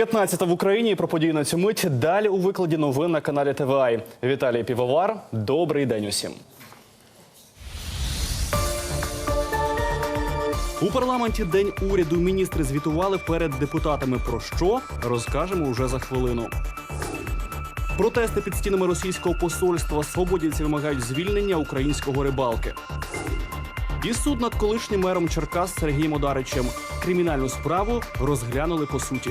15 в Україні про події на цю мить. Далі у викладі новин на каналі ТВА. Віталій Півовар. Добрий день усім. У парламенті день уряду міністри звітували перед депутатами. Про що розкажемо уже за хвилину. Протести під стінами російського посольства свободівці вимагають звільнення українського рибалки. І суд над колишнім мером Черкас Сергієм Одаричем. Кримінальну справу розглянули по суті.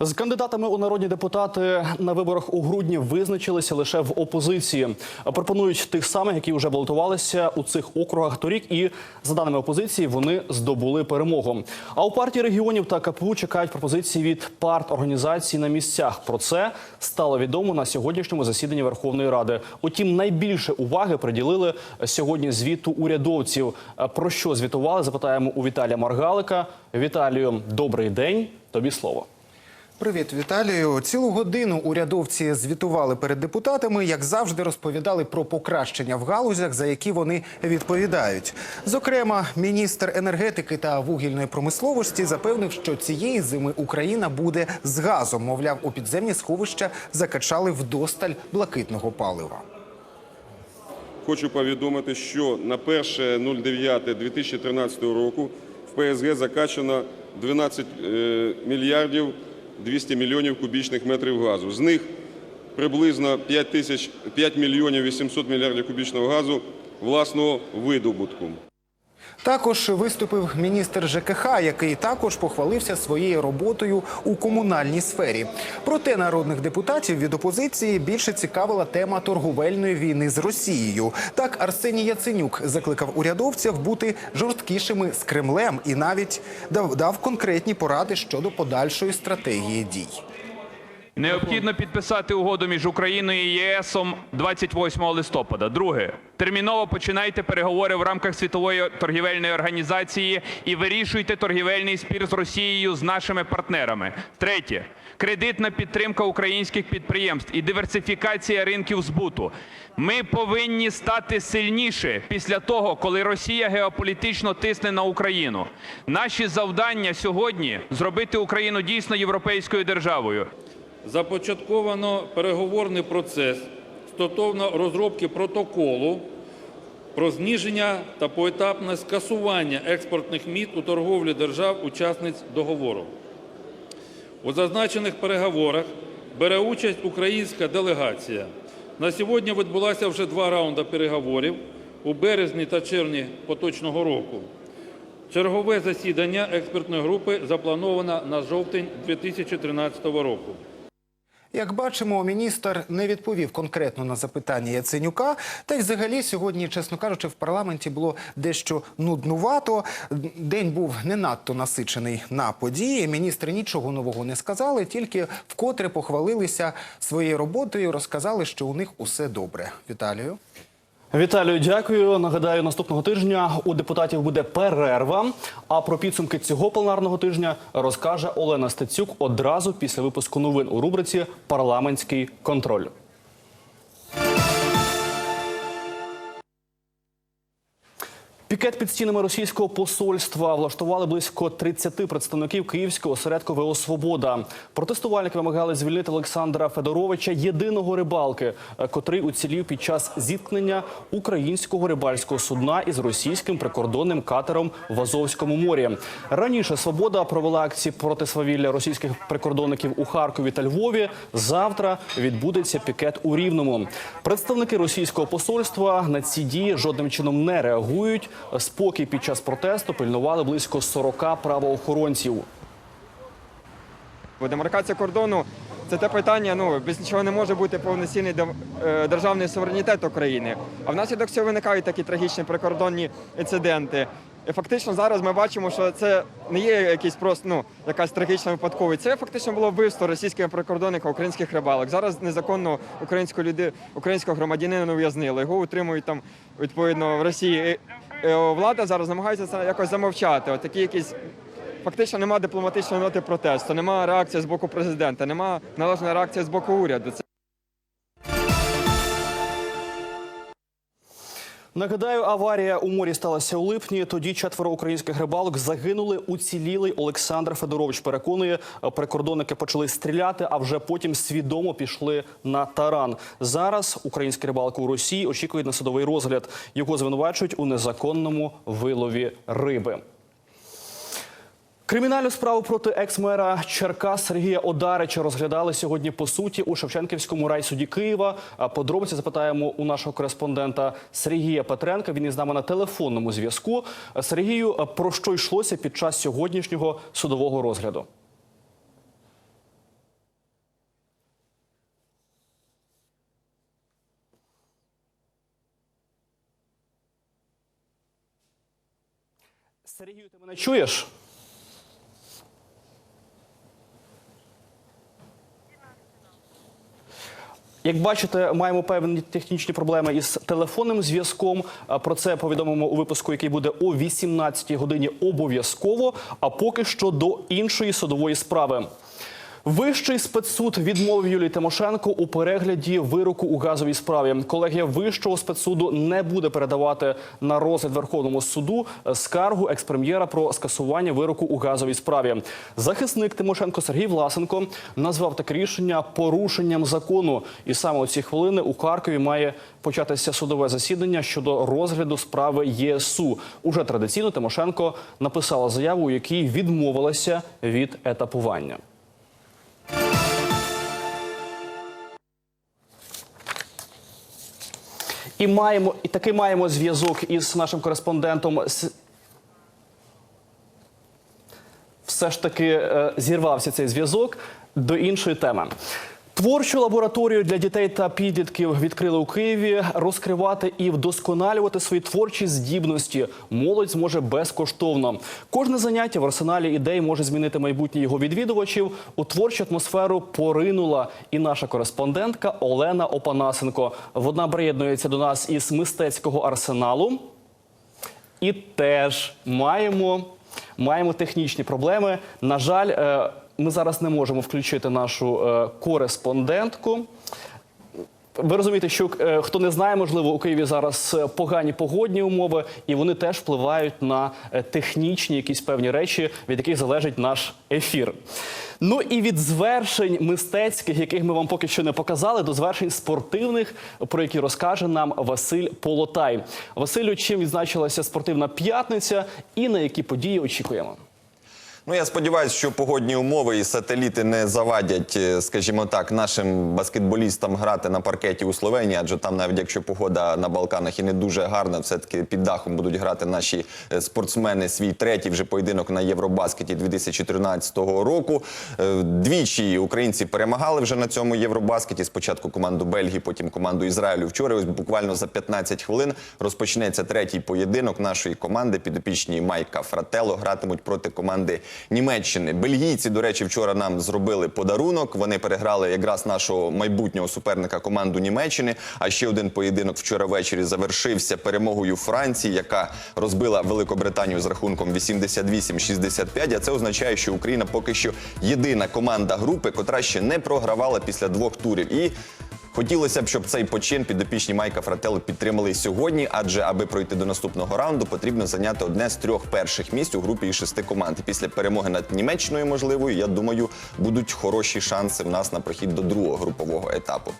З кандидатами у народні депутати на виборах у грудні визначилися лише в опозиції. Пропонують тих самих, які вже балотувалися у цих округах торік, і за даними опозиції вони здобули перемогу. А у партії регіонів та КПУ чекають пропозиції від парт організацій на місцях. Про це стало відомо на сьогоднішньому засіданні Верховної Ради. Утім, найбільше уваги приділили сьогодні звіту урядовців. Про що звітували? Запитаємо у Віталія Маргалика. Віталію, добрий день. Тобі слово. Привіт, Віталію. Цілу годину урядовці звітували перед депутатами, як завжди, розповідали про покращення в галузях, за які вони відповідають. Зокрема, міністр енергетики та вугільної промисловості запевнив, що цієї зими Україна буде з газом. Мовляв, у підземні сховища закачали вдосталь блакитного палива. Хочу повідомити, що на 1.09.2013 року в ПСГ закачано 12 е, мільярдів 200 мільйонів кубічних метрів газу. З них приблизно 5, тисяч, 5 мільйонів 800 мільярдів кубічного газу власного видобутку. Також виступив міністр ЖКХ, який також похвалився своєю роботою у комунальній сфері. Проте народних депутатів від опозиції більше цікавила тема торговельної війни з Росією. Так Арсеній Яценюк закликав урядовців бути жорсткішими з Кремлем і навіть дав, конкретні поради щодо подальшої стратегії дій. Необхідно підписати угоду між Україною і ЄСом 28 листопада. Друге, терміново починайте переговори в рамках світової торгівельної організації і вирішуйте торгівельний спір з Росією з нашими партнерами. Третє, кредитна підтримка українських підприємств і диверсифікація ринків збуту. Ми повинні стати сильніше після того, коли Росія геополітично тисне на Україну. Наші завдання сьогодні зробити Україну дійсно європейською державою. Започатковано переговорний процес стосовно розробки протоколу про зниження та поетапне скасування експортних міт у торговлі держав-учасниць договору. У зазначених переговорах бере участь українська делегація. На сьогодні відбулося вже два раунди переговорів у березні та червні поточного року. Чергове засідання експертної групи заплановано на жовтень 2013 року. Як бачимо, міністр не відповів конкретно на запитання Яценюка. Та й взагалі сьогодні, чесно кажучи, в парламенті було дещо нуднувато. День був не надто насичений на події. Міністри нічого нового не сказали, тільки вкотре похвалилися своєю роботою, розказали, що у них усе добре. Віталію. Віталію, дякую. Нагадаю, наступного тижня у депутатів буде перерва. А про підсумки цього пленарного тижня розкаже Олена Стецюк одразу після випуску новин у рубриці Парламентський контроль. Пікет під стінами російського посольства влаштували близько 30 представників київського осередку ВО Свобода. Протестувальники вимагали звільнити Олександра Федоровича, єдиного рибалки, е, котрий уцілів під час зіткнення українського рибальського судна із російським прикордонним катером в Азовському морі. Раніше Свобода провела акції проти свавілля російських прикордонників у Харкові та Львові. Завтра відбудеться пікет у Рівному. Представники російського посольства на ці дії жодним чином не реагують. Спокій під час протесту пильнували близько 40 правоохоронців. Демаркація кордону це те питання, ну без нічого не може бути повноцінний е, державний суверенітет України. А внаслідок цього виникають такі трагічні прикордонні інциденти. І фактично зараз ми бачимо, що це не є якийсь просто ну якась трагічна випадковість. Це фактично було вбивство російського прикордонника українських рибалок. Зараз незаконно українську люди, українського громадянина ув'язнили. Його утримують там відповідно в Росії. Е, Влада зараз намагається це якось замовчати. От такі якісь Фактично немає дипломатичної ноти протесту, немає реакції з боку президента, немає належної реакції з боку уряду. Нагадаю, аварія у морі сталася у липні. Тоді четверо українських рибалок загинули. Уцілілий Олександр Федорович переконує, прикордонники почали стріляти, а вже потім свідомо пішли на таран. Зараз українські рибалки у Росії очікують на судовий розгляд. Його звинувачують у незаконному вилові риби. Кримінальну справу проти екс-мера Черкас Сергія Одарича розглядали сьогодні по суті у Шевченківському райсуді Києва. Подробиці запитаємо у нашого кореспондента Сергія Петренка. Він із нами на телефонному зв'язку. Сергію, про що йшлося під час сьогоднішнього судового розгляду? Сергію, ти мене чуєш? Як бачите, маємо певні технічні проблеми із телефонним зв'язком. Про це повідомимо у випуску, який буде о 18 годині обов'язково. А поки що до іншої судової справи. Вищий спецсуд відмовив Юлії Тимошенко у перегляді вироку у газовій справі. Колегія вищого спецсуду не буде передавати на розгляд Верховному суду скаргу експрем'єра про скасування вироку у газовій справі. Захисник Тимошенко Сергій Власенко назвав таке рішення порушенням закону. І саме у ці хвилини у Харкові має початися судове засідання щодо розгляду справи ЄСУ. Уже традиційно Тимошенко написала заяву, у якій відмовилася від етапування. І маємо і таки маємо зв'язок із нашим кореспондентом. Все ж таки е, зірвався цей зв'язок до іншої теми. Творчу лабораторію для дітей та підлітків відкрили у Києві. Розкривати і вдосконалювати свої творчі здібності молодь зможе безкоштовно. Кожне заняття в арсеналі ідей може змінити майбутнє його відвідувачів. У творчу атмосферу поринула і наша кореспондентка Олена Опанасенко. Вона приєднується до нас із мистецького арсеналу. І теж маємо, маємо технічні проблеми. На жаль, е, ми зараз не можемо включити нашу е, кореспондентку. Ви розумієте, що е, хто не знає, можливо, у Києві зараз е, погані погодні умови, і вони теж впливають на технічні якісь певні речі, від яких залежить наш ефір. Ну і від звершень мистецьких, яких ми вам поки що не показали, до звершень спортивних, про які розкаже нам Василь Полотай. Василю, чим відзначилася спортивна п'ятниця і на які події очікуємо? Ну, я сподіваюся, що погодні умови і сателіти не завадять, е, скажімо так, нашим баскетболістам грати на паркеті у Словенії, адже там, навіть якщо погода на Балканах і не дуже гарна, все-таки під дахом будуть грати наші е, спортсмени свій третій вже поєдинок на Євробаскеті 2013 року. Е, Двічі українці перемагали вже на цьому Євробаскеті. Спочатку команду Бельгії, потім команду Ізраїлю. Вчора ось буквально за 15 хвилин розпочнеться третій поєдинок нашої команди. Підопічні Майка Фрателло гратимуть проти команди Німеччини. Бельгійці, до речі, вчора нам зробили подарунок. Вони переграли якраз нашого майбутнього суперника команду Німеччини. А ще один поєдинок вчора ввечері завершився перемогою Франції, яка розбила Великобританію з рахунком 88-65. А це означає, що Україна поки що єдина команда групи, котра ще не програвала після двох турів. І Хотілося б, щоб цей почин підопічні Майка Фрателло підтримали сьогодні, адже аби пройти до наступного раунду, потрібно зайняти одне з трьох перших місць у групі із шести команд. Після перемоги над Німеччиною, можливою, я думаю, будуть хороші шанси в нас на прохід до другого групового етапу.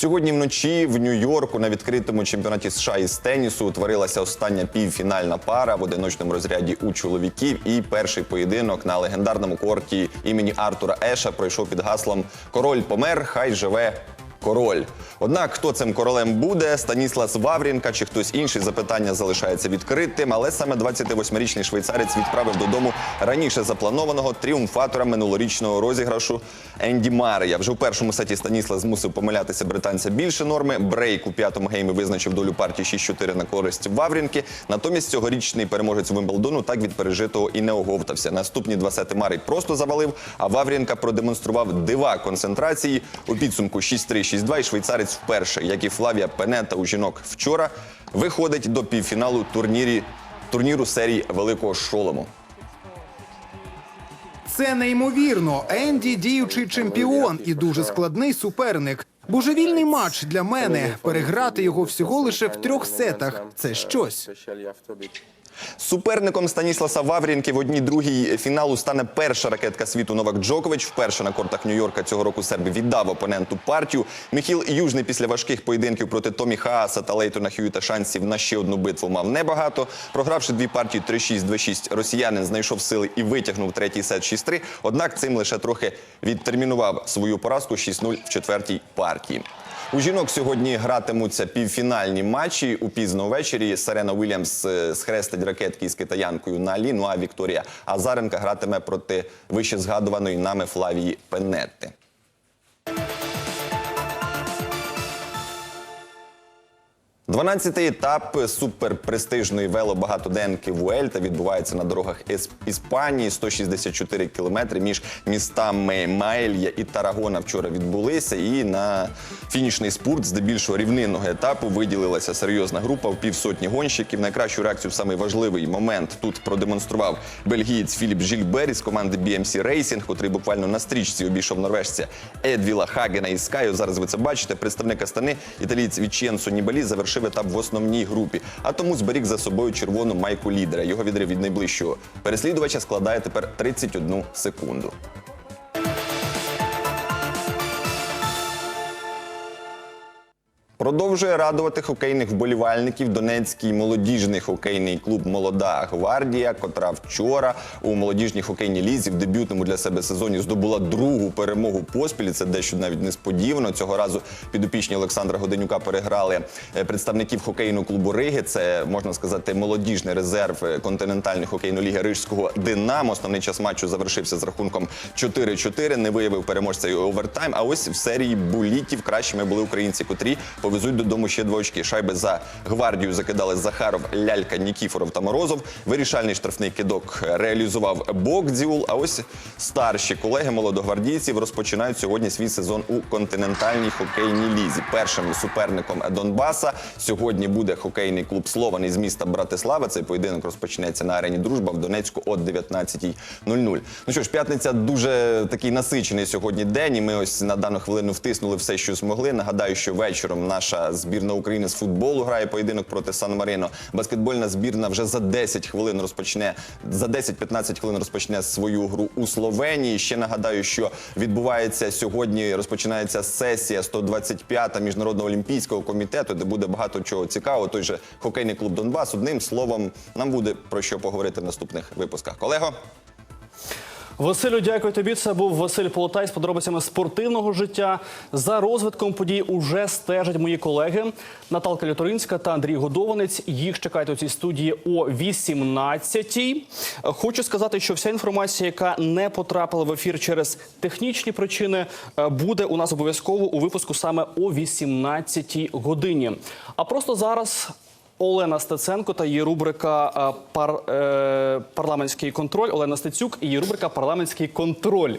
Сьогодні вночі в Нью-Йорку на відкритому чемпіонаті США із тенісу утворилася остання півфінальна пара в одиночному розряді у чоловіків. І перший поєдинок на легендарному корті імені Артура Еша пройшов під гаслом Король помер, хай живе. Король. Однак, хто цим королем буде, Станіслас Ваврінка чи хтось інший, запитання залишається відкритим. Але саме 28-річний швейцарець відправив додому раніше запланованого тріумфатора минулорічного розіграшу Енді Марія. Вже в першому сеті Станіслав змусив помилятися британця більше норми. Брейк у п'ятому геймі визначив долю партії 6-4 на користь Ваврінки. Натомість цьогорічний переможець Вимблдону так від пережитого і не оговтався. Наступні два сети Марій просто завалив, а Ваврінка продемонстрував дива концентрації. У підсумку 6-3, 6-2 і швейцарець вперше, як і Флавія Пенета у жінок вчора, виходить до півфіналу турнірі, турніру серії Великого Шолому. Це неймовірно. Енді діючий чемпіон і дуже складний суперник. Божевільний матч для мене. Переграти його всього лише в трьох сетах. Це щось. Суперником Станісласа Ваврінки в одній другій фіналу стане перша ракетка світу Новак Джокович. Вперше на кортах Нью-Йорка цього року серб віддав опоненту партію. Міхіл Южний після важких поєдинків проти Томі Хааса та Лейтона Хьюіта шансів на ще одну битву мав небагато. Програвши дві партії 3-6, 2-6, росіянин знайшов сили і витягнув третій сет 6-3. Однак цим лише трохи відтермінував свою поразку 6-0 в четвертій партії. У жінок сьогодні гратимуться півфінальні матчі у пізно ввечері. Сарена Уільямс е, схрестить ракетки із китаянкою на Алі. Ну а Вікторія Азаренка гратиме проти вище згадуваної нами Флавії Пенетти. Дванадцятий етап суперпрестижної велобагатоденки Вуельта відбувається на дорогах Іспанії. 164 кілометри між містами Маелья і Тарагона вчора відбулися. І на фінішний спорт, здебільшого рівнинного етапу, виділилася серйозна група в півсотні гонщиків. Найкращу реакцію в самий важливий момент тут продемонстрував бельгієць Філіп Жільбер із команди BMC Racing, котрий буквально на стрічці обійшов норвежця Едвіла Хагена із Скаю. Зараз ви це бачите. Представник Астани, італієць Віченцо Нібалі завершив етап в основній групі, а тому зберіг за собою червону майку лідера. Його відрив від найближчого переслідувача складає тепер 31 секунду. Продовжує радувати хокейних вболівальників Донецький молодіжний хокейний клуб Молода гвардія, котра вчора у молодіжній хокейній лізі в дебютному для себе сезоні здобула другу перемогу поспіль. Це дещо навіть несподівано. Цього разу підопічні Олександра Годенюка переграли е, представників хокейного клубу Риги. Це можна сказати молодіжний резерв континентальної хокейної ліги Рижського Динамо. Основний час матчу завершився з рахунком 4-4. Не виявив переможця і овертайм. А ось в серії булітів кращими були українці, котрі повезуть додому ще два очки. Шайби за гвардію закидали Захаров, Лялька, Нікіфоров та Морозов. Вирішальний штрафний кидок реалізував Бокдзіул. А ось старші колеги молодогвардійців розпочинають сьогодні свій сезон у континентальній хокейній лізі. Першим суперником Донбаса сьогодні буде хокейний клуб Слован із міста Братислава. Цей поєдинок розпочнеться на арені Дружба в Донецьку о 19.00. Ну що ж, п'ятниця дуже такий насичений сьогодні день. І ми ось на дану хвилину втиснули все, що змогли. Нагадаю, що вечором наша збірна України з футболу грає поєдинок проти Сан Марино. Баскетбольна збірна вже за 10 хвилин розпочне за 10-15 хвилин розпочне свою гру у Словенії. Ще нагадаю, що відбувається сьогодні. Розпочинається сесія 125-та міжнародного олімпійського комітету, де буде багато чого цікавого. Той же хокейний клуб Донбас. Одним словом, нам буде про що поговорити в наступних випусках. Колего. Василю, дякую тобі. Це був Василь Полотай з подробицями спортивного життя. За розвитком подій уже стежать мої колеги Наталка Люторинська та Андрій Годованець. Їх чекайте у цій студії о 18-й. Хочу сказати, що вся інформація, яка не потрапила в ефір через технічні причини, е, буде у нас обов'язково у випуску саме о 18-й годині. А просто зараз Олена Стеценко та її рубрика е, пар, е, парламентський контроль. Олена Стецюк і її рубрика Парламентський контроль.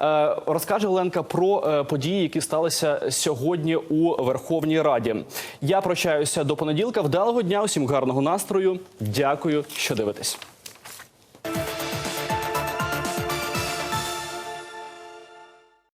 Е, розкаже Оленка про е, події, які сталися сьогодні у Верховній Раді. Я прощаюся до понеділка. Вдалого дня, усім гарного настрою. Дякую, що дивитесь.